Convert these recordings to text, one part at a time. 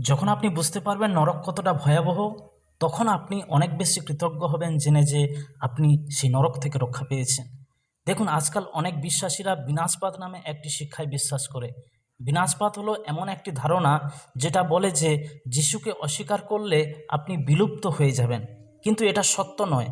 যখন আপনি বুঝতে পারবেন নরক কতটা ভয়াবহ, তখন আপনি অনেক বেশি কৃতজ্ঞ হবেন জেনে যে আপনি সেই নরক থেকে রক্ষা পেয়েছেন। দেখুন, আজকাল অনেক বিশ্বাসীরা বিনাশপাত নামে একটি শিক্ষায় বিশ্বাস করে। বিনাশপাত হলো এমন একটি ধারণা যেটা বলে যে যিশুকে অস্বীকার করলে আপনি বিলুপ্ত হয়ে যাবেন। কিন্তু এটা সত্য নয়।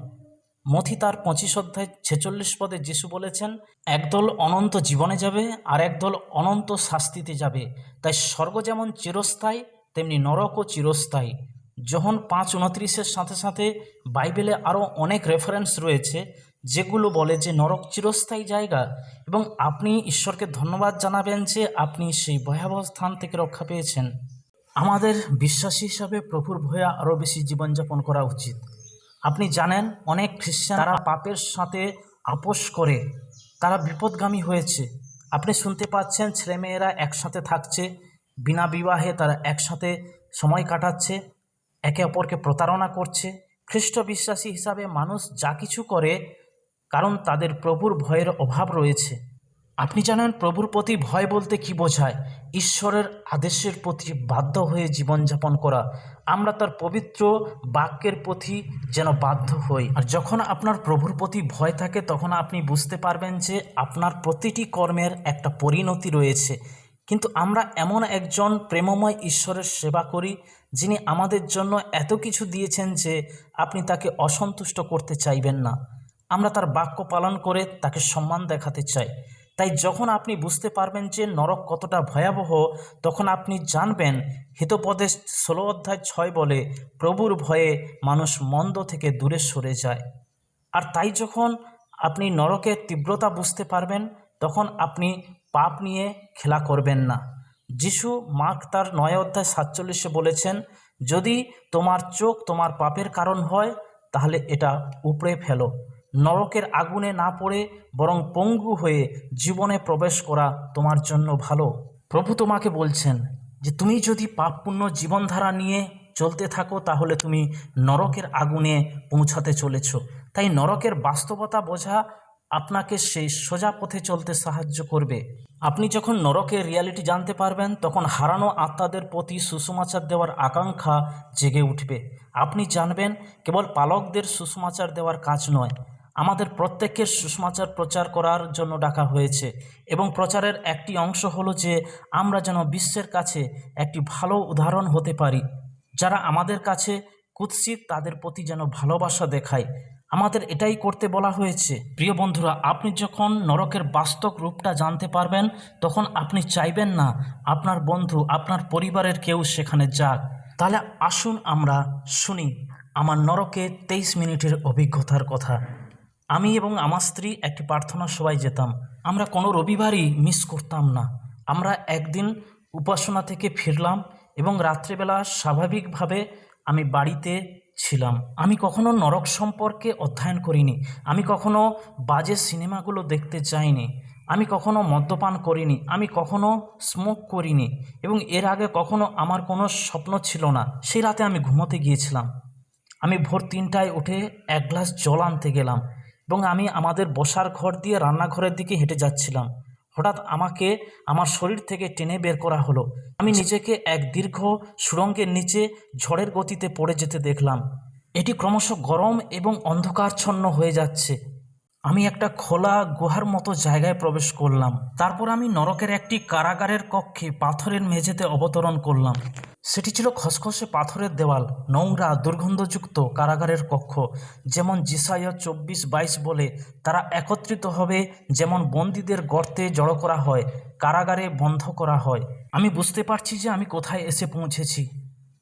মথি তার পঁচিশ অধ্যায় ছেচল্লিশ পদে যিশু বলেছেন, একদল অনন্ত জীবনে যাবে আর একদল অনন্ত শাস্তিতে যাবে। তাই স্বর্গ যেমন চিরস্থায়ী তেমনি নরকও চিরস্থায়ী। যখন পাঁচ উনত্রিশের সাথে সাথে বাইবেলে আরও অনেক রেফারেন্স রয়েছে, যেগুলো বলে যে নরক চিরস্থায়ী জায়গা এবং আপনি ঈশ্বরকে ধন্যবাদ জানাবেন যে আপনি সেই ভয়াবহ স্থান থেকে রক্ষা পেয়েছেন। আমাদের বিশ্বাসী হিসাবে প্রভুর ভয়ে আরও বেশি জীবনযাপন করা উচিত। আপনি জানেন, অনেক খ্রিস্টান তারা পাপের সাথে আপোষ করে, তারা বিপদগামী হয়েছে। আপনি শুনতে পাচ্ছেন ছেলেমেয়েরা একসাথে থাকছে বিনা বিবাহে তারা একসাথে সময় কাটাচ্ছে, একে অপরকে প্রতারণা করছে। খ্রিস্ট বিশ্বাসী হিসাবে মানুষ যা কিছু করে, কারণ তাদের প্রভুর ভয়ের অভাব রয়েছে। আপনি জানেন প্রভুর প্রতি ভয় বলতে কি বোঝায়? ঈশ্বরের আদেশের প্রতি বাধ্য হয়ে জীবনযাপন করা। আমরা তার পবিত্র বাক্যের প্রতি যেন বাধ্য হই। আর যখন আপনার প্রভুর প্রতি ভয় থাকে, তখন আপনি বুঝতে পারবেন যে আপনার প্রতিটি কর্মের একটা পরিণতি রয়েছে। কিন্তু আমরা এমন একজন প্রেমময় ঈশ্বরের সেবা করি, যিনি আমাদের জন্য এত কিছু দিয়েছেন যে আপনি তাকে অসন্তুষ্ট করতে চাইবেন না। আমরা তার বাক্য পালন করে তাকে সম্মান দেখাতে চাই। তাই যখন আপনি বুঝতে পারবেন যে নরক কতটা ভয়াবহ, তখন আপনি জানবেন, হিতোপদেশ ষোলো অধ্যায় ছয় বলে, প্রভুর ভয়ে মানুষ মন্দ থেকে দূরে সরে যায়। আর তাই যখন আপনি নরকের তীব্রতা বুঝতে পারবেন, তখন আপনি পাপ নিয়ে খেলা করবেন না। যিশু মার্ক তার নয় অধ্যায় সাতচল্লিশে বলেছেন, যদি তোমার চোখ তোমার পাপের কারণ হয়, তাহলে এটা উপড়ে ফেলো। নরকের আগুনে না পড়ে বরং পঙ্গু হয়ে জীবনে প্রবেশ করা তোমার জন্য ভালো। প্রভু তোমাকে বলছেন যে, তুমি যদি পাপপূর্ণ জীবনধারা নিয়ে চলতে থাকো, তাহলে তুমি নরকের আগুনে পৌঁছাতে চলেছ। তাই নরকের বাস্তবতা বোঝা আপনাকে সেই সোজা পথে চলতে সাহায্য করবে। আপনি যখন নরকের রিয়ালিটি জানতে পারবেন, তখন হারানো আত্মাদের প্রতি সুসমাচার দেওয়ার আকাঙ্ক্ষা জেগে উঠবে। আপনি জানবেন, কেবল পালকদের সুসমাচার দেওয়ার কাজ নয়, আমাদের প্রত্যেকের সুষমাচার প্রচার করার জন্য ডাকা হয়েছে। এবং প্রচারের একটি অংশ হলো যে, আমরা যেন বিশ্বের কাছে একটি ভালো উদাহরণ হতে পারি, যারা আমাদের কাছে কুৎসিত তাদের প্রতি যেন ভালোবাসা দেখায়। আমাদের এটাই করতে বলা হয়েছে। প্রিয় বন্ধুরা, আপনি যখন নরকের বাস্তব রূপটা জানতে পারবেন, তখন আপনি চাইবেন না আপনার বন্ধু, আপনার পরিবারের কেউ সেখানে যাক। তাহলে আসুন আমরা শুনি আমার নরকে তেইশ মিনিটের অভিজ্ঞতার কথা। আমি এবং আমার স্ত্রী একটি প্রার্থনা সবাই যেতাম। আমরা কোনো রবিবারই মিস করতাম না। আমরা একদিন উপাসনা থেকে ফিরলাম এবং রাত্রেবেলা স্বাভাবিকভাবে আমি বাড়িতে ছিলাম। আমি কখনো নরক সম্পর্কে অধ্যয়ন করিনি। আমি কখনো বাজে সিনেমাগুলো দেখতে যাইনি। আমি কখনো মদ্যপান করিনি। আমি কখনো স্মোক করিনি। এবং এর আগে কখনো আমার কোনো স্বপ্ন ছিল না। সেই রাতে আমি ঘুমোতে গিয়েছিলাম। আমি ভোর তিনটায় উঠে এক গ্লাস জল আনতে গেলাম এবং আমি আমাদের বসার ঘর দিয়ে রান্নাঘরের দিকে হেঁটে যাচ্ছিলাম। হঠাৎ আমাকে আমার শরীর থেকে টেনে বের করা হলো। আমি নিজেকে এক দীর্ঘ সুরঙ্গের নিচে ঝড়ের গতিতে পড়ে যেতে দেখলাম। এটি ক্রমশ গরম এবং অন্ধকারচ্ছন্ন হয়ে যাচ্ছে। আমি একটা খোলা গুহার মতো জায়গায় প্রবেশ করলাম। তারপর আমি নরকের একটি কারাগারের কক্ষে পাথরের মেঝেতে অবতরণ করলাম। সেটি ছিল খসখসে পাথরের দেওয়াল, নোংরা, দুর্গন্ধযুক্ত কারাগারের কক্ষ, যেমন জিসাইয়া চব্বিশ বাইশ বলে। তারা একত্রিত হবে যেমন বন্দীদের গর্তে জড়ো করা হয়, কারাগারে বন্ধ করা হয়। আমি বুঝতে পারছি যে আমি কোথায় এসে পৌঁছেছি।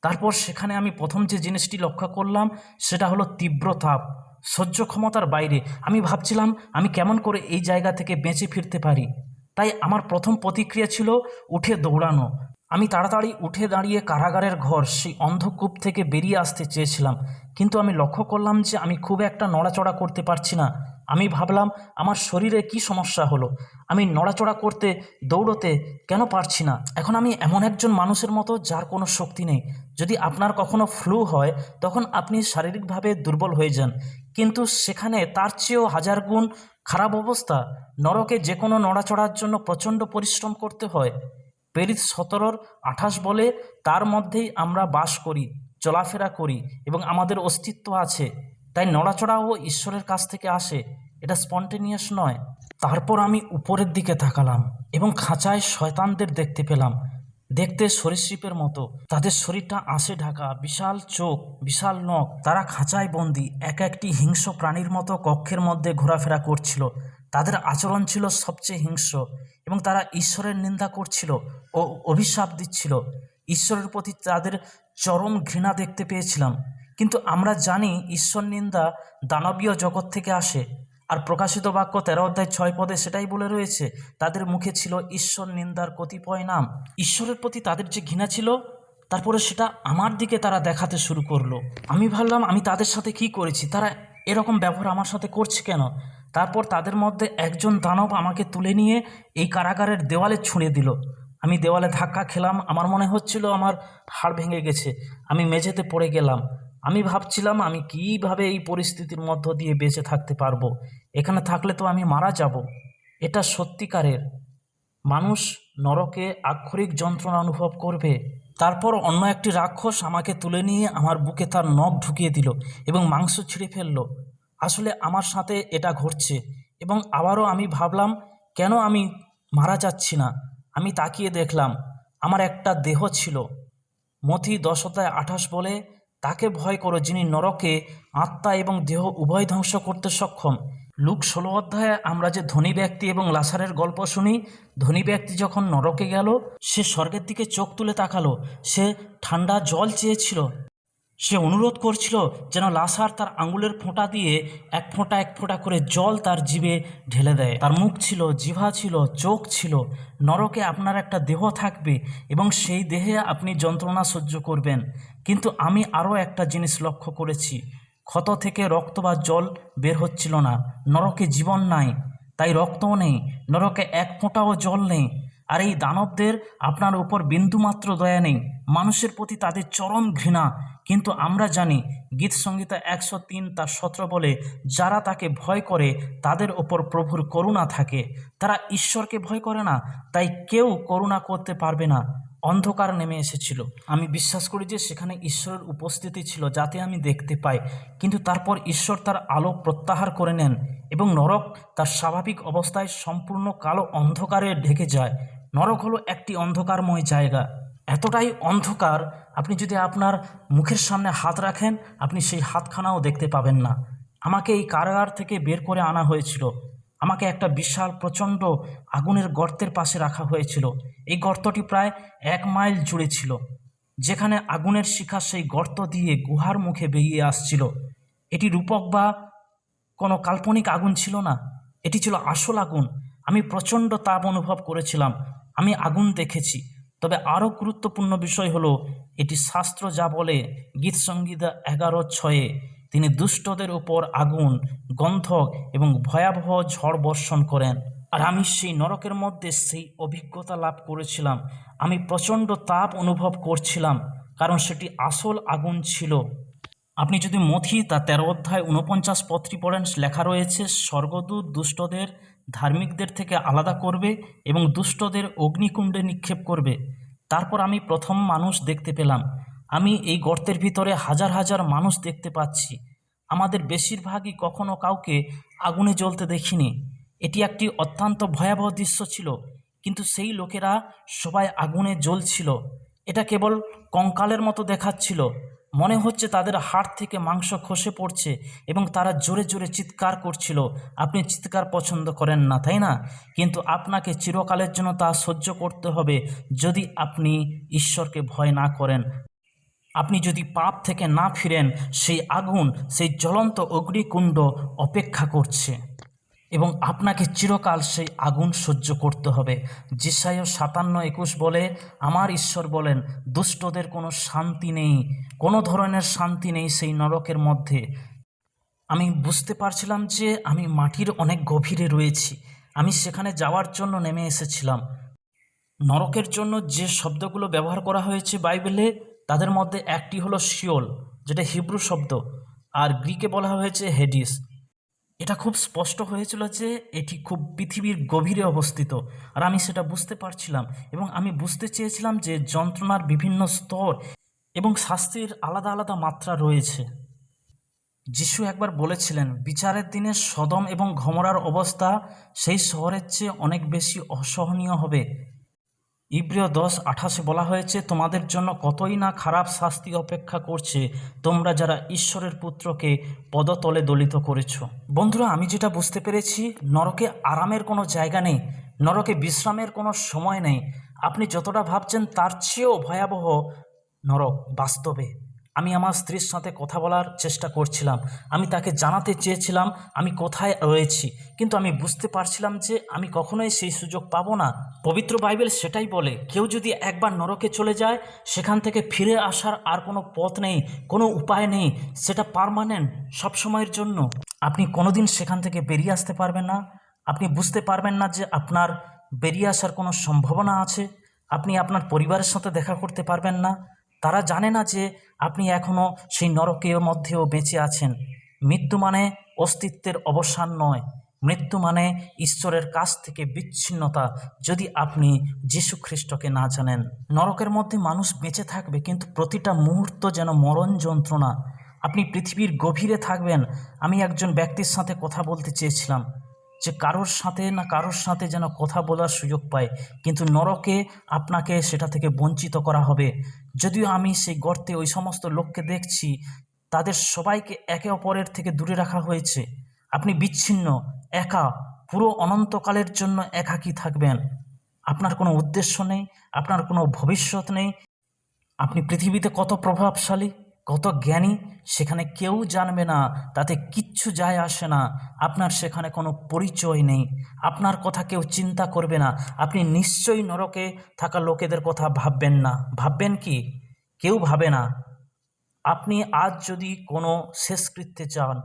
তারপর সেখানে আমি প্রথম যে জিনিসটি লক্ষ্য করলাম, সেটা হলো তীব্র তাপ, সহ্য ক্ষমতার বাইরে। আমি ভাবছিলাম, আমি কেমন করে এই জায়গা থেকে বেঁচে ফিরতে পারি? তাই আমার প্রথম প্রতিক্রিয়া ছিল, উঠে দৌড়ানো। আমি তাড়াতাড়ি উঠে দাঁড়িয়ে কারাগারের ঘর, সেই অন্ধকূপ থেকে বেরিয়ে আসতে চেয়েছিলাম। কিন্তু আমি লক্ষ্য করলাম যে আমি খুব একটা নড়াচড়া করতে পারছি না। আমি ভাবলাম, আমার শরীরে কি সমস্যা হলো? আমি নড়াচড়া করতে, দৌড়তে কেন পারছি না? এখন আমি এমন একজন মানুষের মতো যার কোনো শক্তি নেই। যদি আপনার কখনো ফ্লু হয়, তখন আপনি শারীরিকভাবে দুর্বল হয়ে যান। কিন্তু সেখানে তার চেয়েও হাজার গুণ খারাপ অবস্থা। নরকে যে কোনো নড়াচড়ার জন্য প্রচণ্ড পরিশ্রম করতে হয়। প্রেরিত সতেরোর আঠাশ বলে তার মধ্যেই আমরা বাস করি, চলাফেরা করি এবং আমাদের অস্তিত্ব আছে। তাই নড়াচড়াও ঈশ্বরের কাছ থেকে আসে, এটা স্পন্টেনিয়াস নয়। তারপর আমি উপরের দিকে তাকালাম এবং খাঁচায় শয়তানদের দেখতে পেলাম। দেখতে সরীসৃপের মতো। তাদের শরীরটা আঁশে ঢাকা, বিশাল চোখ, বিশাল নখ। তারা খাঁচায় বন্দি, এক একটি হিংস্র প্রাণীর মতো কক্ষের মধ্যে ঘোরাফেরা করছিল। তাদের আচরণ ছিল সবচেয়ে হিংস্র। এবং তারা ঈশ্বরের নিন্দা করছিল ও অভিশাপ দিচ্ছিল। ঈশ্বরের প্রতি তাদের চরম ঘৃণা দেখতে পেয়েছিলাম। কিন্তু আমরা জানি ঈশ্বর নিন্দা দানবীয় জগৎ থেকে আসে। আর প্রকাশিত বাক্য তেরো অধ্যায় ছয় পদে সেটাই বলে রয়েছে, তাদের মুখে ছিল ঈশ্বর নিন্দার কতিপয় নাম। ঈশ্বরের প্রতি তাদের যে ঘৃণা ছিল, তারপরে সেটা আমার দিকে তারা দেখাতে শুরু করল। আমি ভাবলাম, আমি তাদের সাথে কি করেছি? তারা এরকম ব্যবহার আমার সাথে করছে কেন? তারপর তাদের মধ্যে একজন দানব আমাকে তুলে নিয়ে এই কারাগারের দেওয়ালে ছুঁড়ে দিল। আমি দেওয়ালে ধাক্কা খেলাম, আমার মনে হচ্ছিল আমার হাড় ভেঙে গেছে, আমি মেঝেতে পড়ে গেলাম। আমি ভাবছিলাম আমি কীভাবে এই পরিস্থিতির মধ্য দিয়ে বেঁচে থাকতে পারব? এখানে থাকলে তো আমি মারা যাব। এটা সত্যিকারের। মানুষ নরকে আক্ষরিক যন্ত্রণা অনুভব করবে। তারপর অন্য একটি রাক্ষস আমাকে তুলে নিয়ে আমার বুকে তার নখ ঢুকিয়ে দিল এবং মাংস ছিঁড়ে ফেলল। আসলে আমার সাথে এটা ঘটছে এবং আবারও আমি ভাবলাম, কেন আমি মারা যাচ্ছি না? আমি তাকিয়ে দেখলাম, আমার একটা দেহ ছিল। মথি দশতায় আঠাশ বলে, তাকে ভয় করো, যিনি নরকে আত্মা এবং দেহ উভয় ধ্বংস করতে সক্ষম। লুক, ষোলো অধ্যায়ে আমরা যে ধনী ব্যক্তি এবং লাসারের গল্প শুনি, ধনী ব্যক্তি যখন নরকে গেল, সে স্বর্গের দিকে চোখ তুলে তাকালো। সে ঠান্ডা জল চেয়েছিল। সে অনুরোধ করছিল যেন লাসার তার আঙুলের ফোঁটা দিয়ে এক ফোঁটা এক ফোঁটা করে জল তার জিভে ঢেলে দেয়। তার মুখ ছিল জিভা ছিল, চোখ ছিল। নরকে আপনার একটা দেহ থাকবে এবং সেই দেহে আপনি যন্ত্রণা সহ্য করবেন। কিন্তু আমি আরও একটা জিনিস লক্ষ্য করেছি। ক্ষত থেকে রক্ত বা জল বের হচ্ছিল না। নরকে জীবন নাই, তাই রক্তও নেই। নরকে এক ফোঁটাও জল নেই। আর এই দানবদের আপনার উপর বিন্দুমাত্র দয়া নেই। মানুষের প্রতি তাদের চরম ঘৃণা। কিন্তু আমরা জানি গীত সংগীতা একশো তিন তার সতেরো বলে, যারা তাকে ভয় করে, তাদের ওপর প্রভুর করুণা থাকে। তারা ঈশ্বরকে ভয় করে না, তাই কেউ করুণা করতে পারবে না। অন্ধকার নেমে এসেছিল। আমি বিশ্বাস করি যে সেখানে ঈশ্বরের উপস্থিতি ছিল যাতে আমি দেখতে পাই। কিন্তু তারপর ঈশ্বর তার আলো প্রত্যাহার করে নেন এবং নরক তার স্বাভাবিক অবস্থায় সম্পূর্ণ কালো অন্ধকারে ঢেকে যায়। নরক হলো একটি অন্ধকারময় জায়গা। এতটাই অন্ধকার, আপনি যদি আপনার মুখের সামনে হাত রাখেন, আপনি সেই হাতখানাও দেখতে পাবেন না। আমাকে এই কারাগার থেকে বের করে আনা হয়েছিল। আমাকে একটা বিশাল, প্রচণ্ড আগুনের গর্তের পাশে রাখা হয়েছিল। এই গর্তটি প্রায় এক মাইল জুড়ে ছিল, যেখানে আগুনের শিখা সেই গর্ত দিয়ে গুহার মুখে বেরিয়ে আসছিল। এটি রূপক বা কোনো কাল্পনিক আগুন ছিল না। এটি ছিল আসল আগুন। আমি প্রচণ্ড তাপ অনুভব করেছিলাম। আমি আগুন দেখেছি। তবে আরও গুরুত্বপূর্ণ বিষয় হলো, এটি শাস্ত্র যা বলে, গীত সংগীতা এগারো ছয়ে, তিনি দুষ্টদের উপর আগুন, গন্ধক এবং ভয়াবহ ঝড় বর্ষণ করেন। আর আমি সেই নরকের মধ্যে সেই অভিজ্ঞতা লাভ করেছিলাম। আমি প্রচণ্ড তাপ অনুভব করছিলাম, কারণ সেটি আসল আগুন ছিল। আপনি যদি মথি তা তেরো অধ্যায় উনপঞ্চাশ পত্রী পড়েন, লেখা রয়েছে, স্বর্গদূত দুষ্টদের ধার্মিকদের থেকে আলাদা করবে এবং দুষ্টদের অগ্নিকুণ্ডে নিক্ষেপ করবে। তারপর আমি প্রথম মানুষ দেখতে পেলাম। আমি এই গর্তের ভিতরে হাজার হাজার মানুষ দেখতে পাচ্ছি। আমাদের বেশিরভাগই কখনো কাউকে আগুনে জ্বলতে দেখিনি। এটি একটি অত্যন্ত ভয়াবহ দৃশ্য ছিল, কিন্তু সেই লোকেরা সবাই আগুনে জ্বলছিল। এটা কেবল কঙ্কালের মতো দেখাচ্ছিল। মনে হচ্ছে তাদের হাড় থেকে মাংস খসে পড়ছে এবং তারা জোরে জোরে চিৎকার করছিল। আপনি চিৎকার পছন্দ করেন না, তাই না? কিন্তু আপনাকে চিরকালের জন্য তা সহ্য করতে হবে যদি আপনি ঈশ্বরকে ভয় না করেন। আপনি যদি পাপ থেকে না ফিরেন, সেই আগুন, সেই জ্বলন্ত অগ্নিকুণ্ড অপেক্ষা করছে। এবং আপনাকে চিরকাল সেই আগুন সহ্য করতে হবে। জিসায় সাতান্ন একুশ বলে, আমার ঈশ্বর বলেন, দুষ্টদের কোনো শান্তি নেই, কোনো ধরনের শান্তি নেই সেই নরকের মধ্যে। আমি বুঝতে পারছিলাম যে আমি মাটির অনেক গভীরে রয়েছি। আমি সেখানে যাওয়ার জন্য নেমে এসেছিলাম। নরকের জন্য যে শব্দগুলো ব্যবহার করা হয়েছে বাইবেলে, তাদের মধ্যে একটি হলো শিওল, যেটা হিব্রু শব্দ, আর গ্রিকে বলা হয়েছে হেডিস। এটা খুব স্পষ্ট হয়েছিল যে এটি খুব পৃথিবীর গভীরে অবস্থিত। আর আমি সেটা বুঝতে পারছিলাম এবং আমি বুঝতে চেয়েছিলাম যে যন্ত্রণার বিভিন্ন স্তর এবং শাস্তির আলাদা আলাদা মাত্রা রয়েছে। যিশু একবার বলেছিলেন, বিচারের দিনে সদম এবং ঘমরার অবস্থা সেই শহরের চেয়ে অনেক বেশি অসহনীয় হবে। ইব্রিয় দশ আঠাশে বলা হয়েছে, তোমাদের জন্য কতই না খারাপ শাস্তি অপেক্ষা করছে তোমরা যারা ঈশ্বরের পুত্রকে পদতলে দলিত করেছ। বন্ধুরা, আমি যেটা বুঝতে পেরেছি, নরকে আরামের কোনো জায়গা নেই, নরকে বিশ্রামের কোনো সময় নেই। আপনি যতটা ভাবছেন, তার চেয়েও ভয়াবহ নরক বাস্তবে। আমি আমার স্ত্রীর সাথে কথা বলার চেষ্টা করছিলাম। আমি তাকে জানাতে চেয়েছিলাম, আমি কোথায় রয়েছি। কিন্তু আমি বুঝতে পারছিলাম যে আমি কখনোই সেই সুযোগ পাবো না। পবিত্র বাইবেল সেটাই বলে, কেউ যদি একবার নরকে চলে যায়, সেখান থেকে ফিরে আসার আর কোনো পথ নেই, কোনো উপায় নেই। সেটা পারমানেন্ট, সবসময়ের জন্য। আপনি কোনোদিন সেখান থেকে বেরিয়ে আসতে পারবেন না। আপনি বুঝতে পারবেন না যে আপনার বেরিয়ে আসার কোনো সম্ভাবনা আছে। আপনি আপনার পরিবারের সাথে দেখা করতে পারবেন না। তারা জানে না যে আপনি এখনও সেই নরকের মধ্যেও বেঁচে আছেন। মৃত্যু মানে অস্তিত্বের অবসান নয়। মৃত্যু মানে ঈশ্বরের কাছ থেকে বিচ্ছিন্নতা, যদি আপনি যীশু খ্রিস্টকে না জানেন। নরকের মধ্যে মানুষ বেঁচে থাকবে, কিন্তু প্রতিটা মুহূর্ত যেন মরণ যন্ত্রণা। আপনি পৃথিবীর গভীরে থাকবেন। আমি একজন ব্যক্তির সাথে কথা বলতে চেয়েছিলাম যে কারোর সাথে না কারোর সাথে যেন কথা বলার সুযোগ পায়, কিন্তু নরকে আপনাকে সেটা থেকে বঞ্চিত করা হবে। যদিও আমি সেই গর্তে ওই সমস্ত লোককে দেখছি, তাদের সবাইকে একে অপরের থেকে দূরে রাখা হয়েছে। আপনি বিচ্ছিন্ন, একা, পুরো অনন্তকালের জন্য একাকী থাকবেন। আপনার কোনো উদ্দেশ্য নেই, আপনার কোনো ভবিষ্যৎ নেই। আপনি পৃথিবীতে কত প্রভাবশালী? কত জ্ঞানী সেখানে কেউ জানবে না, তাতে কিচ্ছু যায় আসে না। আপনার সেখানে কোনো পরিচয় নেই। আপনার কথা কেউ চিন্তা করবে না। আপনি নিশ্চয়ই নরকে থাকা লোকেদের কথা ভাববেন না। ভাববেন কি? কেউ ভাবে না। আপনি আজ যদি কোনো শেষকৃত্যে চান,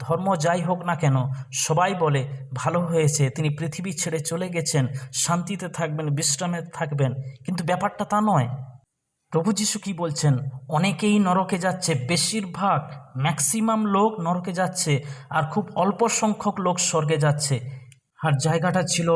ধর্ম যাই হোক না কেন, সবাই বলে, ভালো হয়েছে, তিনি পৃথিবী ছেড়ে চলে গেছেন, শান্তিতে থাকবেন, বিশ্রামে থাকবেন। কিন্তু ব্যাপারটা তা নয়। প্রভু যিশু কি বলছেন? অনেকেই নরকে যাচ্ছে, বেশিরভাগ ম্যাক্সিমাম লোক নরকে যাচ্ছে, আর খুব অল্প সংখ্যক লোক স্বর্গে যাচ্ছে। আর জায়গাটা ছিল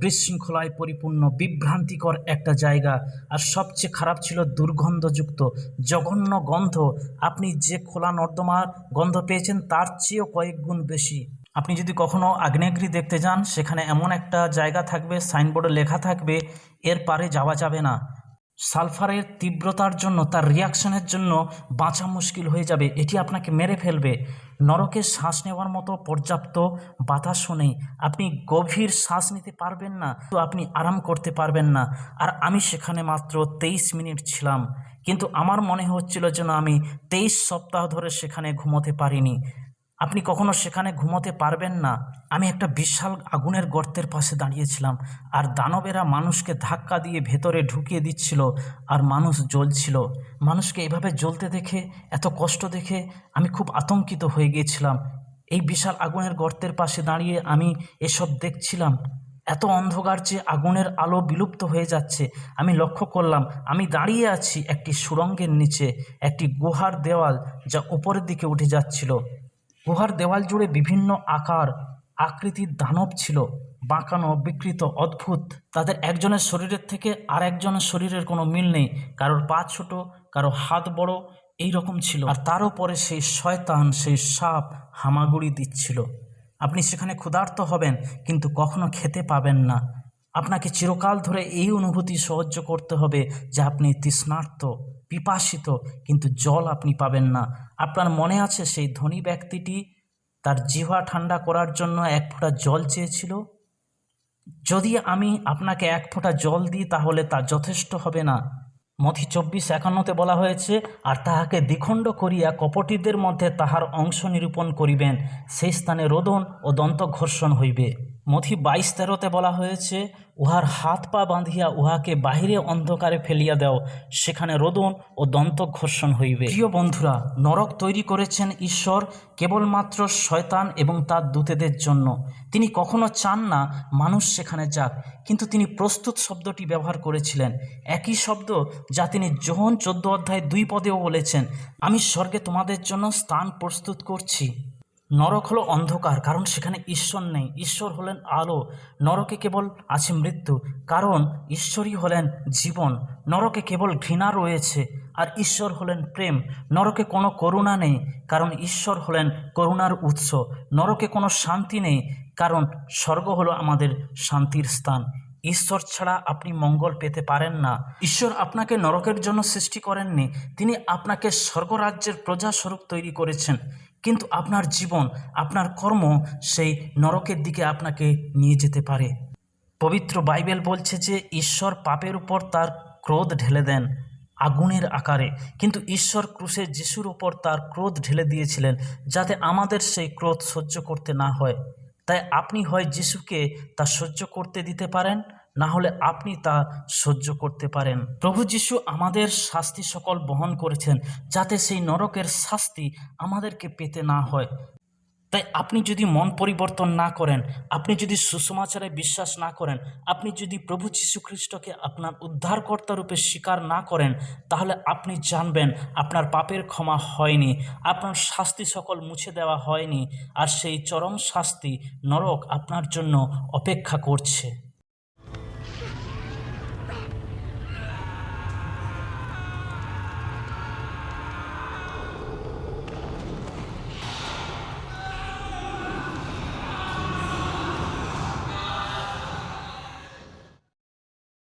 বিশৃঙ্খলায় পরিপূর্ণ, বিভ্রান্তিকর একটা জায়গা। আর সবচেয়ে খারাপ ছিল দুর্গন্ধযুক্ত, জঘন্য গন্ধ। আপনি যে খোলা নর্দমার গন্ধ পেয়েছেন, তার চেয়েও কয়েক গুণ বেশি। আপনি যদি কখনো আগ্নেয়গিরি দেখতে যান, সেখানে এমন একটা জায়গা থাকবে, সাইনবোর্ডে লেখা থাকবে, এর পারে যাওয়া যাবে না। সালফারের তীব্রতার জন্য, তার রিয়াকশনের জন্য বাঁচা মুশকিল হয়ে যাবে। এটি আপনাকে মেরে ফেলবে। নরকে শ্বাস নেওয়ার মতো পর্যাপ্ত বাতাসও নেই। আপনি গভীর শ্বাস নিতে পারবেন না, তো আপনি আরাম করতে পারবেন না। আর আমি সেখানে মাত্র তেইশ মিনিট ছিলাম। কিন্তু আমার মনে হচ্ছিল যেন আমি তেইশ সপ্তাহ ধরে সেখানে ঘুমোতে পারিনি। আপনি কখনো সেখানে ঘুমোতে পারবেন না। আমি একটা বিশাল আগুনের গর্তের পাশে দাঁড়িয়েছিলাম, আর দানবেরা মানুষকে ধাক্কা দিয়ে ভেতরে ঢুকিয়ে দিচ্ছিল, আর মানুষ জ্বলছিল। মানুষকে এভাবে জ্বলতে দেখে, এত কষ্ট দেখে আমি খুব আতঙ্কিত হয়ে গিয়েছিলাম। এই বিশাল আগুনের গর্তের পাশে দাঁড়িয়ে আমি এসব দেখছিলাম। এত অন্ধকার যে আগুনের আলো বিলুপ্ত হয়ে যাচ্ছে, আমি লক্ষ্য করলাম, আমি দাঁড়িয়ে আছি একটি সুড়ঙ্গের নিচে, একটি গুহার দেওয়াল যা উপরের দিকে উঠে যাচ্ছিল। গুহার দেওয়াল জুড়ে বিভিন্ন আকার, আকৃতির দানব ছিল। বাঁকানো, বিকৃত, অদ্ভুত। তাদের একজনের শরীরের থেকে আর একজনের শরীরের কোনো মিল নেই। কারোর পা ছোট, কারও হাত বড়, এই রকম ছিল। আর তার উপরে সেই শয়তান, সেই সাপ হামাগুড়ি দিচ্ছিল। আপনি সেখানে ক্ষুধার্ত হবেন, কিন্তু কখনো খেতে পাবেন না। আপনাকে চিরকাল ধরে এই অনুভূতি সহ্য করতে হবে যে আপনি তৃষ্ণার্ত, পিপাসিত, কিন্তু জল আপনি পাবেন না। আপনার মনে আছে সেই ধনী ব্যক্তিটি তার জিহ্বা ঠান্ডা করার জন্য এক ফোঁটা জল চেয়েছিল? যদি আমি আপনাকে এক ফোঁটা জল দিই, তাহলে তা যথেষ্ট হবে না। মথি চব্বিশ একান্নতে বলা হয়েছে, আর তাহাকে দ্বিখণ্ড করিয়া কপটিদের মধ্যে তাহার অংশ নিরূপণ করিবেন। সেই স্থানে রোদন ও দন্ত ঘর্ষণ হইবে। মথি বাইশ তেরোতে বলা হয়েছে, উহার হাত পা বাঁধিয়া উহাকে বাহিরে অন্ধকারে ফেলিয়া দাও, সেখানে রোদন ও দন্ত ঘর্ষণ হইবে। প্রিয় বন্ধুরা, নরক তৈরি করেছেন ঈশ্বর কেবলমাত্র শয়তান এবং তার দূতেদের জন্য। তিনি কখনো চান না মানুষ সেখানে যাক, কিন্তু তিনি প্রস্তুত শব্দটি ব্যবহার করেছিলেন। একই শব্দ যা তিনি যোহন চোদ্দ অধ্যায় দুই পদেও বলেছেন, আমি স্বর্গে তোমাদের জন্য স্থান প্রস্তুত করছি। নরক হলো অন্ধকার, কারণ সেখানে ঈশ্বর নেই। ঈশ্বর হলেন আলো, নরকে কেবল আছে মৃত্যু, কারণ ঈশ্বরই হলেন জীবন। নরকে কেবল ঘৃণা রয়েছে, আর ঈশ্বর হলেন প্রেম। নরকে কোনো করুণা নেই, কারণ ঈশ্বর হলেন করুণার উৎস। নরকে কোনো শান্তি নেই, কারণ স্বর্গ হলো আমাদের শান্তির স্থান। ঈশ্বর ছাড়া আপনি মঙ্গল পেতে পারেন না। ঈশ্বর আপনাকে নরকের জন্য সৃষ্টি করেননি, তিনি আপনাকে স্বর্গরাজ্যের প্রজাস্বরূপ তৈরি করেছেন। কিন্তু আপনার জীবন, আপনার কর্ম সেই নরকের দিকে আপনাকে নিয়ে যেতে পারে। পবিত্র বাইবেল বলছে যে, ঈশ্বর পাপের উপর তার ক্রোধ ঢেলে দেন আগুনের আকারে। কিন্তু ঈশ্বর ক্রুশে যিশুর উপর তার ক্রোধ ঢেলে দিয়েছিলেন যাতে আমাদের সেই ক্রোধ সহ্য করতে না হয়। তাই আপনি হয় যিশুকে তা সহ্য করতে দিতে পারেন না হলে আপনি তা সহ্য করতে পারেন। প্রভু যিশু আমাদের শাস্তি সকল বহন করেছেন, যাতে সেই নরকের শাস্তি আমাদেরকে পেতে না হয়। তাই আপনি যদি মন পরিবর্তন না করেন, আপনি যদি সুসমাচারে বিশ্বাস না করেন, আপনি যদি প্রভু খ্রিস্টকে আপনার উদ্ধারকর্তা রূপে স্বীকার না করেন, তাহলে আপনি জানবেন আপনার পাপের ক্ষমা হয়নি, আপনার শাস্তি সকল মুছে দেওয়া হয়নি, আর সেই চরম শাস্তি নরক আপনার জন্য অপেক্ষা করছে।